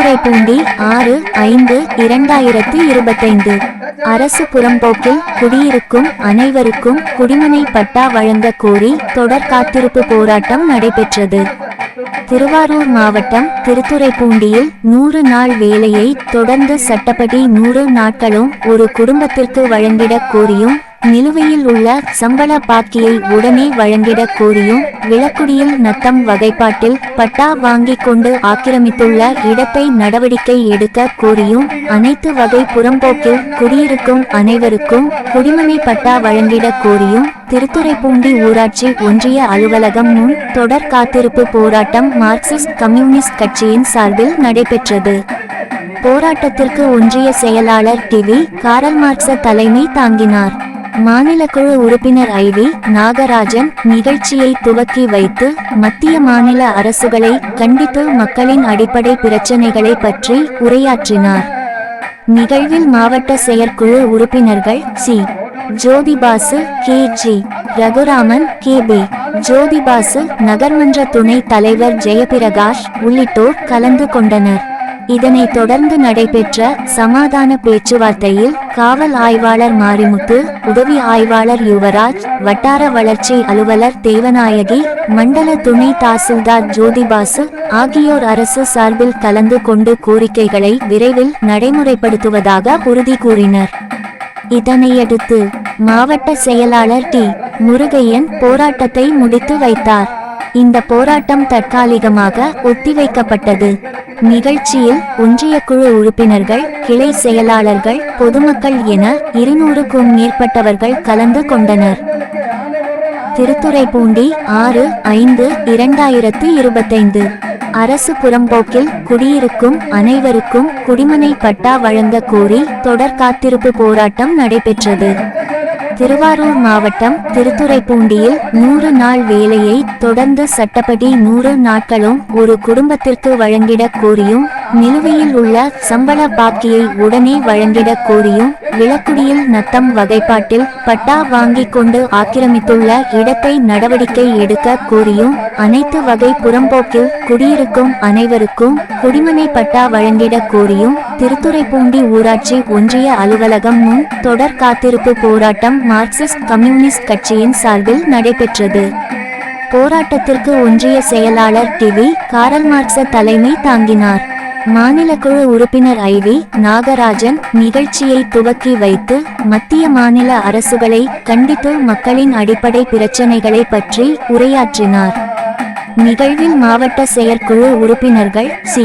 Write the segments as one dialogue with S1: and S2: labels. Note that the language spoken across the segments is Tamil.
S1: திருத்துறைப்பூண்டி ஆறு ஐந்து இரண்டாயிரத்து இருபத்தைந்து. அரசு புறம்போக்கில் குடியிருக்கும் அனைவருக்கும் குடிமனை பட்டா வழங்க கோரி தொடர் காத்திருப்பு போராட்டம் நடைபெற்றது. திருவாரூர் மாவட்டம் திருத்துறைப்பூண்டியில் நூறு நாள் வேலையை தொடர்ந்து சட்டப்படி நூறு நாட்களும் ஒரு குடும்பத்திற்கு வழங்கிடக் கோரியும் நிலுவையில் உள்ள சம்பள பாக்கியை உடனே வழங்கிடக் கோரியும் விளக்குடியில் நத்தம் வகைப்பாட்டில் பட்டா வாங்கிக் கொண்டு ஆக்கிரமித்துள்ள இடத்தை நடவடிக்கை எடுக்க கோரியும் அனைத்து வகை புறம்போக்கில் குடியிருக்கும் அனைவருக்கும் குடிமனை பட்டா வழங்கிடக் கோரியும் திருத்துறைப்பூண்டி ஊராட்சி ஒன்றிய அலுவலகம் முன் தொடர் காத்திருப்பு போராட்டம் மார்க்சிஸ்ட் கம்யூனிஸ்ட் கட்சியின் சார்பில் நடைபெற்றது. போராட்டத்திற்கு ஒன்றிய செயலாளர் டிவி காரல் மார்க்ச தலைமை தாங்கினார். மாநில குழு உறுப்பினர் ஐவி நாகராஜன் நிகழ்ச்சியை துவக்கி வைத்து மத்திய மாநில அரசுகளை கண்டித்து மக்களின் அடிப்படை பிரச்சினைகளை பற்றி உரையாற்றினார். நிகழ்வில் மாவட்ட செயற்குழு உறுப்பினர்கள் C. Jyotibasu K. G. Raghuraman K. P. Jyotibasu நகர்மன்ற துணைத் தலைவர் ஜெயபிரகாஷ் உள்ளிட்டோர் கலந்து கொண்டனர். இதனைத் தொடர்ந்து நடைபெற்ற சமாதான பேச்சுவார்த்தையில் காவல் ஆய்வாளர் மாரிமுத்து உதவி ஆய்வாளர் யுவராஜ் வட்டார வளர்ச்சி அலுவலர் தேவநாயகி மண்டல துணை தாசில்தார் ஜோதிபாசு ஆகியோர் அரசு சார்பில் கலந்து கொண்டு கோரிக்கைகளை விரைவில் நடைமுறைப்படுத்துவதாக உறுதி கூறினர். இதனையடுத்து மாவட்ட செயலாளர் டி. முருகையன் போராட்டத்தை முடித்து வைத்தார். இந்த போராட்டம் தற்காலிகமாக ஒத்திவைக்கப்பட்டது. நிகழ்ச்சியில் ஒன்றிய குழு உறுப்பினர்கள் கிளை செயலாளர்கள் பொதுமக்கள் என இருநூறுக்கும் மேற்பட்டவர்கள் கலந்து கொண்டனர். திருத்துறைப்பூண்டி ஆறு ஐந்து இரண்டாயிரத்து இருபத்தைந்து. அரசு புறம்போக்கில் குடியிருக்கும் அனைவருக்கும் குடிமனை பட்டா வழங்க கோரி தொடர் காத்திருப்பு போராட்டம் நடைபெற்றது. திருவாரூர் மாவட்டம் திருத்துறைப்பூண்டியில் நூறு நாள் வேலையை தொடர்ந்து சட்டப்படி நூறு நாட்களும் ஒரு குடும்பத்திற்கு வழங்கிடக் கோரியும் நிலுவையில் உள்ள சம்பள பாக்கியை உடனே வழங்கிடக் கோரியும் விளக்குடியில் நத்தம் வகைப்பாட்டில் பட்டா வாங்கிக் கொண்டு ஆக்கிரமித்துள்ள இடத்தை நடவடிக்கை எடுக்க கோரியும் அனைத்து வகை புறம்போக்கில் குடியிருக்கும் அனைவருக்கும் குடிமனை பட்டா வழங்கிடக் கோரியும் திருத்துறைப்பூண்டி ஊராட்சி ஒன்றிய அலுவலகம் முன் தொடர் காத்திருப்பு போராட்டம் மார்க்சிஸ்ட் கம்யூனிஸ்ட் கட்சியின் சார்பில் நடைபெற்றது. போராட்டத்திற்கு ஒன்றிய செயலாளர் டிவி காரல் மார்க்ச தலைமை தாங்கினார். மாநில குழு உறுப்பினர் ஐவி நாகராஜன் நிகழ்ச்சியை துவக்கி வைத்து மத்திய மாநில அரசுகளை கண்டித்து மக்களின் அடிப்படை பிரச்சினைகளை பற்றி உரையாற்றினார். நிகழ்வில் மாவட்ட செயற்குழு உறுப்பினர்கள் C.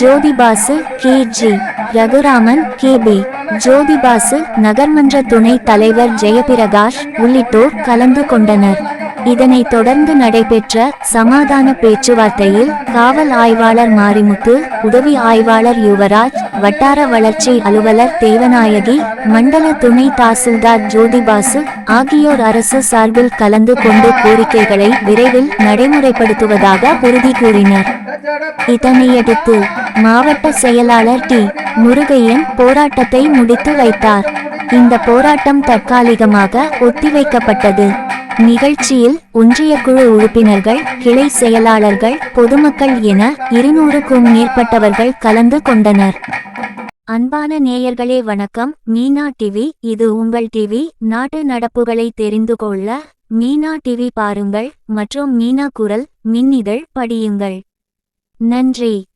S1: Jyotibasu K. G. Raghuraman K. P. Jyotibasu நகர்மன்ற துணைத் தலைவர் ஜெயபிரகாஷ் உள்ளிட்டோர் கலந்து கொண்டனர். இதனைத் தொடர்ந்து நடைபெற்ற சமாதான பேச்சுவார்த்தையில் காவல் ஆய்வாளர் மாரிமுத்து உதவி ஆய்வாளர் யுவராஜ் வட்டார வளர்ச்சி அலுவலர் தேவநாயகி மண்டல துணை தாசில்தார் ஜோதிபாசு ஆகியோர் அரசு சார்பில் கலந்து கொண்டு கோரிக்கைகளை விரைவில் நடைமுறைப்படுத்துவதாக உறுதி கூறினர். இதனையடுத்து மாவட்ட செயலாளர் டி. முருகையன் போராட்டத்தை முடித்து வைத்தார். இந்த போராட்டம் தற்காலிகமாக ஒத்திவைக்கப்பட்டது. நிகழ்ச்சியில் ஒன்றிய குழு உறுப்பினர்கள் கிளை செயலாளர்கள் பொதுமக்கள் என இருநூறுக்கும் மேற்பட்டவர்கள் கலந்து கொண்டனர். அன்பான நேயர்களே வணக்கம். மீனா டிவி இது உங்கள் டிவி நாட்டு நடப்புகளை தெரிந்து கொள்ள மீனா டிவி பாருங்கள் மற்றும் மீனா குரல் மின்னிதழ் படியுங்கள். நன்றி.